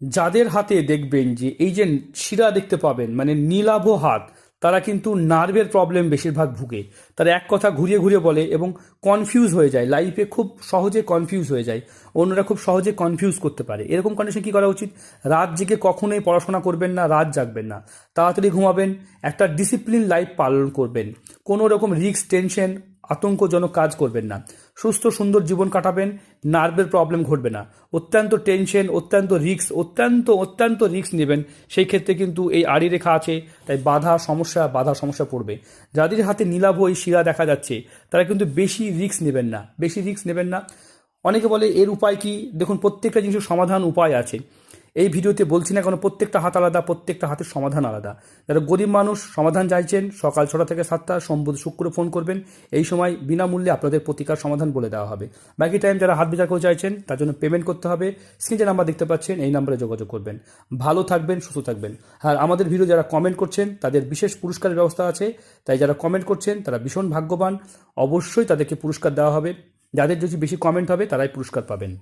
যাদের হাতে দেখবেন যে এই যে শিরা দেখতে পাবেন মানে নীলাভ হাত, তারা কিন্তু নার্ভের প্রবলেম বেশিরভাগ ভুগে। তারা এক কথা ঘুরিয়ে ঘুরিয়ে বলে এবং কনফিউজ হয়ে যায়। লাইফে খুব সহজে কনফিউজ হয়ে যায়। অন্যরা খুব সহজে কনফিউজ করতে পারে। এরকম কন্ডিশন কী করা উচিত? রাত জেগে কখনোই পড়াশোনা করবেন না, রাত জাগবেন না। তাড়াতাড়ি ঘুমাবেন, একটা ডিসিপ্লিন লাইফ পালন করবেন। কোনো রকম রিস্ক টেনশন আতঙ্কজনক কাজ করবেন না। সুস্থ, সুন্দর জীবন কাটাবেন নার্ভের প্রবলেম ঘটবে না। অত্যন্ত টেনশন অত্যন্ত রিক্স অত্যন্ত অত্যন্ত রিক্স নেবেন। সেই ক্ষেত্রে কিন্তু এই আড়ি রেখা আছে, তাই বাধা সমস্যা বাধা সমস্যা পড়বে। যাদের হাতে নীলাভ এই শিরা দেখা যাচ্ছে, তারা কিন্তু বেশি রিক্স নেবেন না, বেশি রিক্স নেবেন না। অনেকে বলে এর উপায় কি? দেখুন, প্রত্যেকটা জিনিসের সমাধান উপায় আছে। এই ভিডিওতে বলছি না কারণ প্রত্যেকটা হাত আলাদা, প্রত্যেকটা হাতের সমাধান আলাদা। যারা গরিব মানুষ, সমাধান চাইছেন, সকাল ছটা থেকে সাতটা, সোমবার শুক্র ফোন করবেন। এই সময় বিনামূল্যে আপনাদের প্রতিকার সমাধান বলে দেওয়া হবে। বাকি টাইম যারা হাত বিচার করে চাইছেন, তার জন্য পেমেন্ট করতে হবে। স্ক্রিনে যে নাম্বার দেখতে পাচ্ছেন, এই নাম্বারে যোগাযোগ করবেন। ভালো থাকবেন, সুস্থ থাকবেন। আর আমাদের ভিডিও যারা কমেন্ট করছেন, তাদের বিশেষ পুরস্কারের ব্যবস্থা আছে। তাই যারা কমেন্ট করছেন, তারা ভীষণ ভাগ্যবান। অবশ্যই তাদেরকে পুরস্কার দেওয়া হবে। যাদের যদি বেশি কমেন্ট হবে, তারাই পুরস্কার পাবেন।